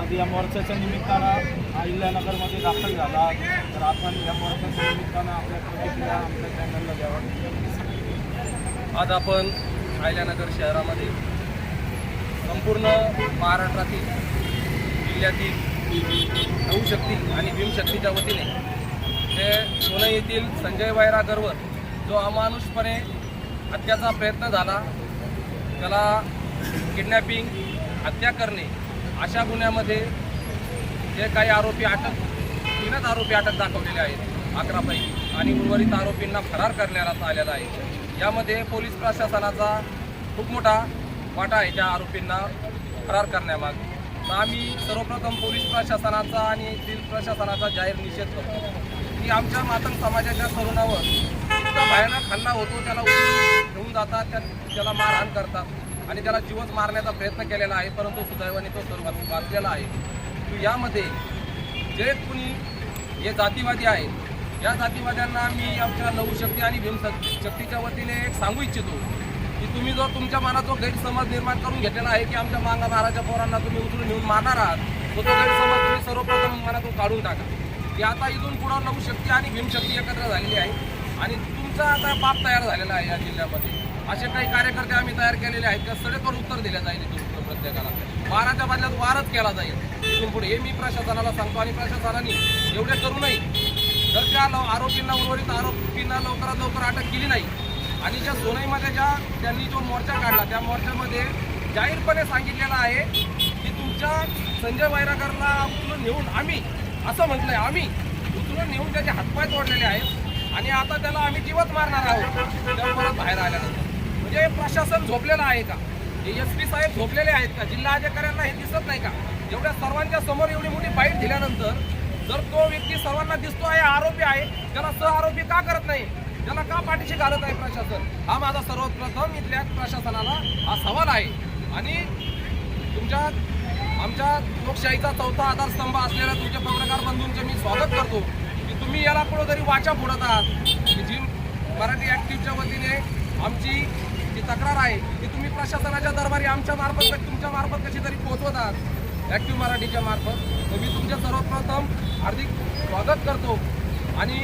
आज या मोर्चाच्या निमित्तानं अहिल्यानगरमध्ये दाखल झाला. तर आपण या मोर्चाच्या निमित्तानं आपल्या प्रतिक्रिया आमच्या चॅनलला द्यावा. आज आपण अहिल्यानगर शहरामध्ये संपूर्ण महाराष्ट्रातील जिल्ह्यातील नऊशक्ती आणि भीमशक्तीच्या वतीने हे सोनं येथील संजय वायरागरवर जो अमानुषपणे हत्याचा प्रयत्न झाला त्याला किडनॅपिंग हत्या करणे अशा गुन्ह्यामध्ये जे काही आरोपी अटक तीनच आरोपी अटक दाखवलेले आहेत अकरापैकी. आणि उर्वरित आरोपींना फरार करण्यात आलेला आहे. यामध्ये पोलीस प्रशासनाचा खूप मोठा वाटा आहे त्या आरोपींना फरार करण्यामागे. तर आम्ही सर्वप्रथम पोलीस प्रशासनाचा आणि दिल प्रशासनाचा जाहीर निषेध करतो. की आमच्या मातंग समाजाच्या तरुणावर भयानक हल्ला होतो त्याला घेऊन जातात त्या त्याला मारहाण करतात. आणि त्याला जीवच मारण्याचा प्रयत्न केलेला आहे परंतु सुदैवाने तो सर्व वाचलेला आहे. यामध्ये जे कुणी हे जातीवादी आहेत या जातीवाद्यांना मी आमच्या लघुशक्ती आणि भीमशक्तीच्या वतीने एक सांगू इच्छितो की तुम्ही जो तुमच्या मनात जो गैरसमज निर्माण करून घेतलेला आहे की आमच्या मांगा महाराजा पोरांना तुम्ही उचलून नेऊन मारणार आहात तो तो गैरसमज तुम्ही सर्वप्रथम मनातून काढून टाका. की आता इथून पुढं लघुशक्ती आणि भीमशक्ती एकत्र झालेली आहे आणि तुमचा आता पाप तयार झालेला आहे या जिल्ह्यामध्ये. असे काही कार्यकर्ते आम्ही तयार केलेले आहेत त्या सडेतोड उत्तर दिले जाईल इथून प्रत्येकाला. वाराच्या बदल्यात वारच केला जाईल. इथून पुढे हे मी प्रशासनाला सांगतो आणि प्रशासनाने एवढे करू नये. जर त्या आरोपींना उर्वरित आरोपींना लवकरात लवकर अटक केली नाही आणि ज्या सोनईमध्ये ज्या त्यांनी जो मोर्चा काढला त्या मोर्चामध्ये जाहीरपणे सांगितलेलं आहे की तुमच्या संजय वैरागरला उचलून नेऊन आम्ही असं म्हटलंय आम्ही उचलून नेऊन त्याचे हातपाय तोडलेले आहेत आणि आता त्याला आम्ही जीवच मारणार आहोत. त्या परत बाहेर आल्यानंतर. म्हणजे प्रशासन झोपलेलं आहे का? एस पी साहेब झोपलेले आहेत का? जिल्हा अधिकाऱ्यांना हे दिसत नाही का? एवढ्या सर्वांच्या समोर एवढी मोठी बाईट दिल्यानंतर जर तो व्यक्ती सर्वांना दिसतो आहे आरोपी आहे त्याला सह आरोपी का करत नाही? त्याला का पाठीशी घालत आहे प्रशासन? हा माझा सर्वप्रथम इथल्या प्रशासनाला हा सवाल आहे. आणि तुमच्या आमच्या लोकशाहीचा चौथा आधारस्तंभ असलेल्या तुमच्या पत्रकार बंधूंचं मी स्वागत करतो. की तुम्ही याला कुठंतरी वाचा फोडत आहात. जी मराठी ॲक्टिव्हच्या वतीने आमची जी तक्रार आहे ती तुम्ही प्रशासनाच्या दरबारी आमच्या मार्फत तुमच्या मार्फत कशी तरी पोहोचवत आहात? ॲक्टिव्ह मराठीच्या मार्फत. तर मी तुमच्या सर्वप्रथम हार्दिक स्वागत करतो. आणि